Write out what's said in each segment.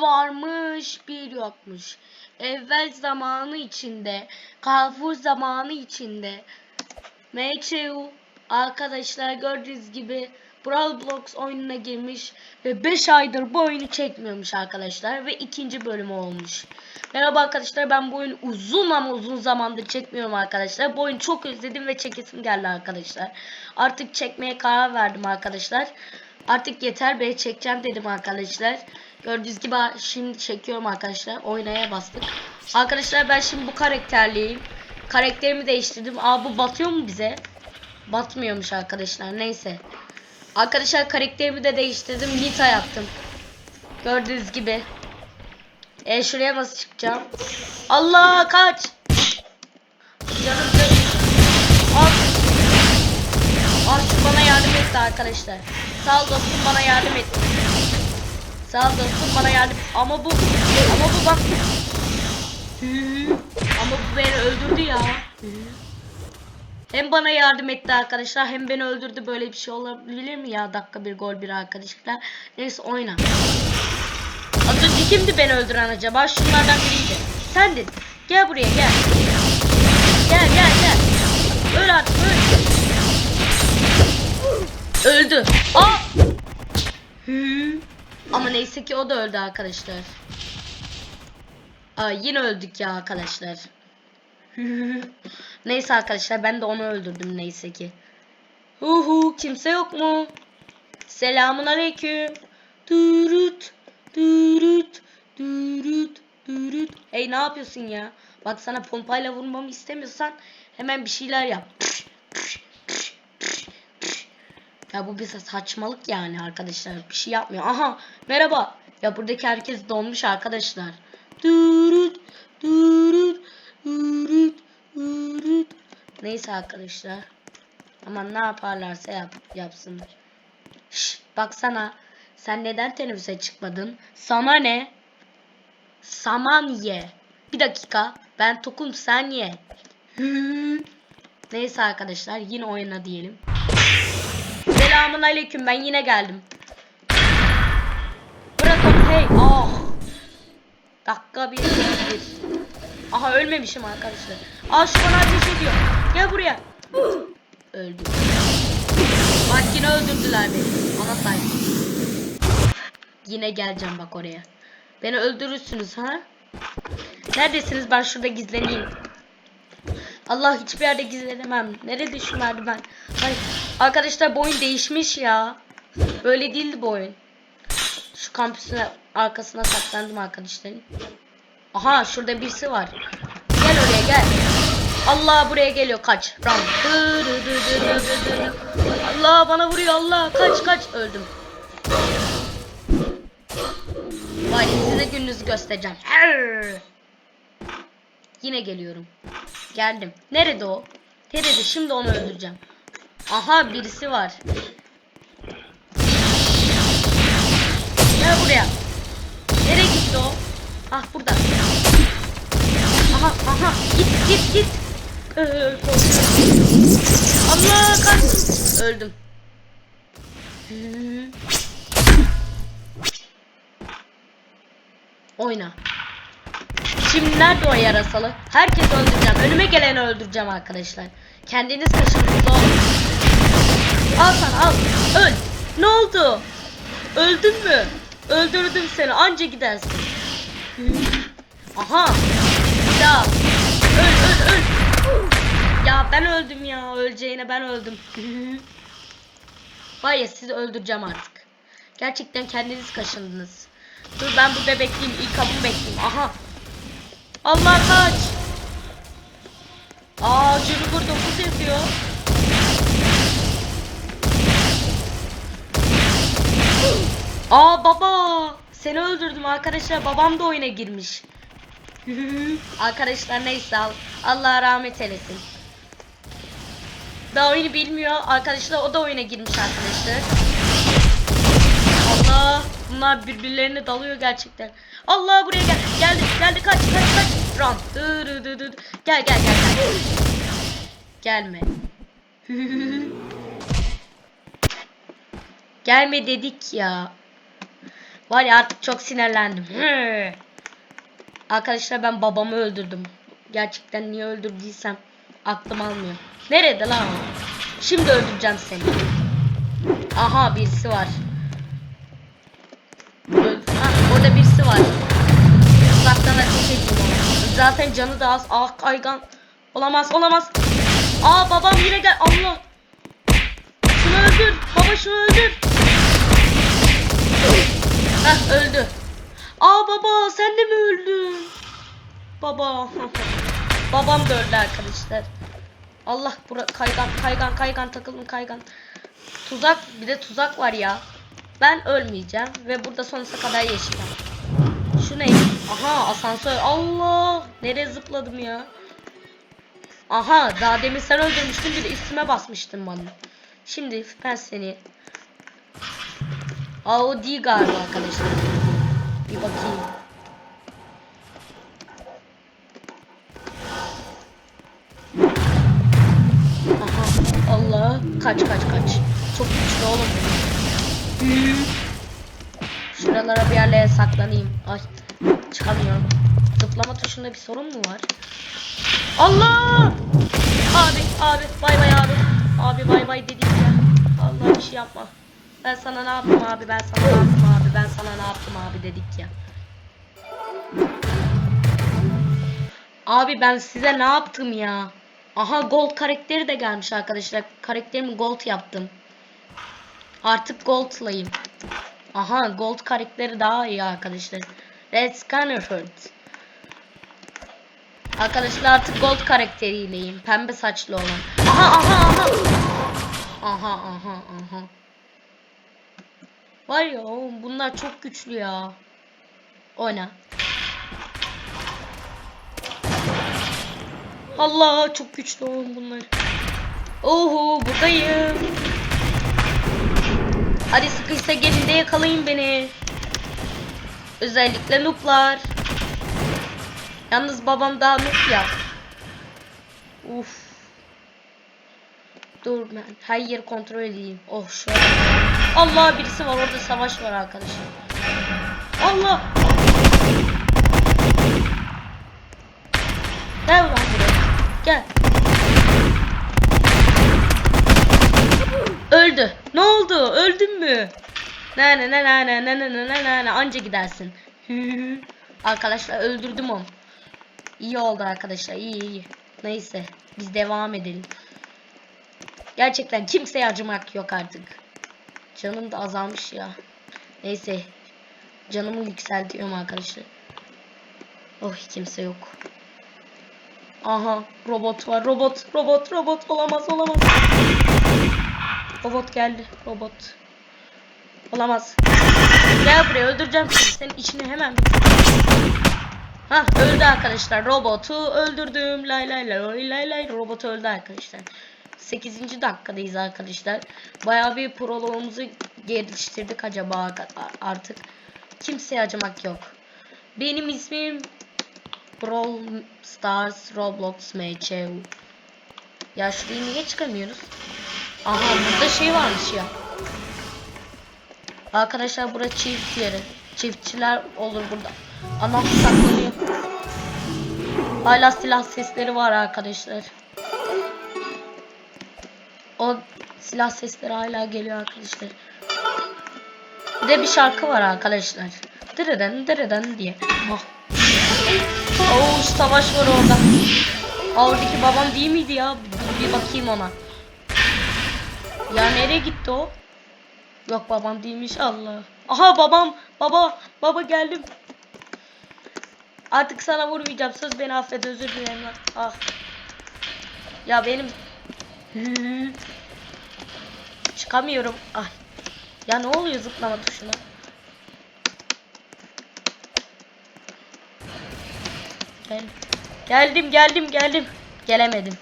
varmış bir yokmuş. Evvel zamanı içinde, kafur zamanı içinde. MCU arkadaşlar gördüğünüz gibi Brawl Blocks oyununa girmiş ve 5 aydır bu oyunu çekmiyormuş arkadaşlar ve ikinci bölümü olmuş. Merhaba arkadaşlar ben bu oyunu uzun ama uzun zamandır çekmiyorum arkadaşlar. Bu oyunu çok özledim ve çekesim geldi arkadaşlar. Artık çekmeye karar verdim arkadaşlar. Artık yeter be çekeceğim dedim arkadaşlar. Gördüğünüz gibi şimdi çekiyorum arkadaşlar. Oynaya bastık. Arkadaşlar ben şimdi bu karakterliyim. Karakterimi değiştirdim. Aa bu batıyor mu bize? Batmıyormuş arkadaşlar. Neyse. Arkadaşlar karakterimi de değiştirdim. Nita yaptım. Gördüğünüz gibi. E şuraya nasıl çıkacağım? Allah kaç. Canım şu bana yardım etti arkadaşlar. Sağ ol dostum bana yardım etti. Sağ ol dostum bana yardım Ama bu ama bu bak. Ama bu beni öldürdü ya. Hem bana yardım etti arkadaşlar hem beni öldürdü. Böyle bir şey olabilir mi ya? Dakika bir gol bir arkadaşlar. Neyse oyna. Az önce kimdi beni öldüren acaba? Şunlardan biriydi. Sendin. Gel buraya gel. Gel gel gel. Öl artık öl. Öldü. Aa! Hı. Ama neyse ki o da öldü arkadaşlar. Aa, yine öldük ya arkadaşlar. neyse arkadaşlar ben de onu öldürdüm neyse ki. Huhu kimse yok mu? Selamun aleyküm. Durut durut durut durut. Hey ne yapıyorsun ya? Bak sana pompayla vurmamı istemiyorsan hemen bir şeyler yap. Ya bu bir saçmalık yani arkadaşlar. Bir şey yapmıyor. Aha merhaba. Ya buradaki herkes donmuş arkadaşlar. Durut durut durut durut. Neyse arkadaşlar. Aman ne yaparlarsa yap, yapsınlar. Şş, baksana. Sen neden teneffüse çıkmadın? Sana ne? Saman ye. Bir dakika. Ben tokum sen ye. Neyse arkadaşlar yine oyna diyelim. Selamun aleyküm ben yine geldim. Bırakın hey. Ah. Dakika bir, bir. Aha ölmemişim arkadaşlar. Aa şu bana ateş ediyor. Gel buraya. Öldüm. Bak öldürdüler beni. Ana say. Yine geleceğim bak oraya. Beni öldürürsünüz ha? Neredesiniz? Ben şurada gizleneyim. Allah hiçbir yerde gizlenemem. Nerede şu merdiven? Ay, arkadaşlar bu oyun değişmiş ya. Böyle değildi bu oyun. Şu kampüsün arkasına saklandım arkadaşlarım. Aha şurada birisi var. Gel oraya gel. Allah buraya geliyor kaç. Ram. Allah bana vuruyor Allah kaç kaç öldüm. Vay size gününüzü göstereceğim. Arr! Yine geliyorum. Geldim. Nerede o? Nerede? Şimdi onu öldüreceğim. Aha birisi var. Gel buraya. Nereye gitti o? Ah burada. Aha aha git git git. Ee. Allah kaç. Öldüm. Oyna. Şimdi nerede o yarasalı? Herkes öldüreceğim. Önüme geleni öldüreceğim arkadaşlar. Kendiniz kaşındınız oğlum. Al sana al. Öl. Ne oldu? Öldün mü? Öldürdüm seni. Anca gidersin. Aha. Bir daha. Öl öl öl. Ya ben öldüm ya. Öleceğine ben öldüm. Vay ya sizi öldüreceğim artık. Gerçekten kendiniz kaşındınız. Dur ben burada bekleyeyim. İlk kabımı bekleyeyim. Aha. Allah kaç. Aa Juniper 9 yapıyor. Aa baba. Seni öldürdüm arkadaşlar. Babam da oyuna girmiş. arkadaşlar neyse al. Allah rahmet eylesin. Daha oyunu bilmiyor. Arkadaşlar o da oyuna girmiş arkadaşlar. Allah. Bunlar birbirlerine dalıyor gerçekten. Allah buraya gel. Geldi. Geldi kaç kaç kaç. Run. Dı dı dı. Gel gel gel gel. Gelme. Gelme dedik ya. Var ya artık çok sinirlendim. Arkadaşlar ben babamı öldürdüm. Gerçekten niye öldürdüysem aklım almıyor. Nerede lan? Şimdi öldüreceğim seni. Aha birisi var. Birisi var. Uzaktan ateş ona. Zaten canı da az. Ah kaygan. Olamaz olamaz. Aa babam yine gel. Allah. Şunu öldür. Baba şunu öldür. Heh öldü. Aa baba sen de mi öldün? Baba. Babam da öldü arkadaşlar. Allah bura kaygan kaygan kaygan takılın kaygan. Tuzak bir de tuzak var ya. Ben ölmeyeceğim ve burada sonsuza kadar yaşayacağım. Şu ne? Aha asansör. Allah! Nereye zıpladım ya? Aha daha demin sen öldürmüştün bir de üstüme basmıştın bana. Şimdi ben seni Aa o değil galiba arkadaşlar. Bir bakayım. Aha Allah kaç kaç kaç. Çok güçlü oğlum. Hmm. Şuralara bir yerlere saklanayım. Ay çıkamıyorum. Zıplama tuşunda bir sorun mu var? Allah! Abi abi bay bay abi. Abi bay bay dedik ya. Allah bir şey yapma. Ben sana ne yaptım abi ben sana ne yaptım abi ben sana ne yaptım abi dedik ya. Abi ben size ne yaptım ya? Aha gold karakteri de gelmiş arkadaşlar. Karakterimi gold yaptım. Artık gold'layım. Aha gold karakteri daha iyi arkadaşlar. Red Scannerford. Arkadaşlar artık gold karakteriyleyim. Pembe saçlı olan. Aha aha aha. Aha aha aha. Var ya bunlar çok güçlü ya. Oyna. Allah çok güçlü oğlum bunlar. Oho buradayım. Hadi sıkıysa gelin de yakalayın beni. Özellikle nooblar. Yalnız babam daha noob ya. Uf. Dur ben her yeri kontrol edeyim. Oh şöyle. Allah birisi var orada savaş var arkadaşlar. Allah. Gel lan buraya. Gel. Öldü. Ne oldu? Öldün mü? Ne ne ne ne ne ne ne ne ne ne anca gidersin. arkadaşlar öldürdüm onu. İyi oldu arkadaşlar. iyi iyi. Neyse biz devam edelim. Gerçekten kimseye acımak yok artık. Canım da azalmış ya. Neyse. Canımı yükseltiyorum arkadaşlar. Oh kimse yok. Aha robot var. Robot robot robot olamaz olamaz. Robot geldi. Robot. Olamaz. Gel buraya öldüreceğim seni. Senin içini hemen. Ha öldü arkadaşlar. Robotu öldürdüm. Lay lay lay lay lay. Robot öldü arkadaşlar. 8. dakikadayız arkadaşlar. Bayağı bir proloğumuzu geliştirdik acaba artık. Kimseye acımak yok. Benim ismim Brawl Stars Roblox MCU. Ya şurayı niye çıkamıyoruz? Aha burada şey varmış ya. Arkadaşlar bura çift yeri. Çiftçiler olur burada. Anam saklanıyor. Hala silah sesleri var arkadaşlar. O silah sesleri hala geliyor arkadaşlar. Bir de bir şarkı var arkadaşlar. Dırıdan dırıdan diye. Oh. Oo savaş var orada. Oradaki babam değil miydi ya? Bir bakayım ona. Ya nereye gitti o? Yok babam değilmiş Allah. Aha babam. Baba. Baba geldim. Artık sana vurmayacağım. Söz beni affet. Özür dilerim. Ah. Ya benim Çıkamıyorum. Ay. Ya ne oluyor zıplama tuşuna? Gel. Geldim geldim geldim. Gelemedim.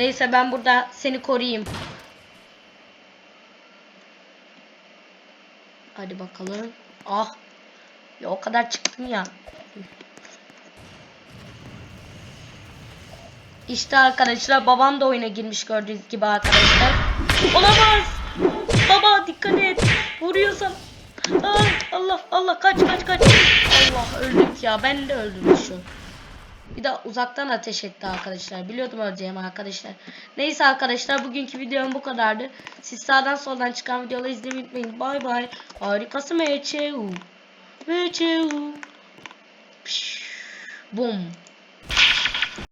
Neyse ben burada seni koruyayım. Hadi bakalım. Ah. Ya o kadar çıktım ya. İşte arkadaşlar babam da oyuna girmiş gördüğünüz gibi arkadaşlar. Olamaz. Baba dikkat et. vuruyor sana. Aa, Allah Allah kaç kaç kaç. Allah öldük ya ben de öldüm şu. Bir de uzaktan ateş etti arkadaşlar. Biliyordum öleceğimi arkadaşlar. Neyse arkadaşlar bugünkü videom bu kadardı. Siz sağdan soldan çıkan videoları izlemeyi unutmayın. Bay bay. Harikası MÇU. MÇU. Bum.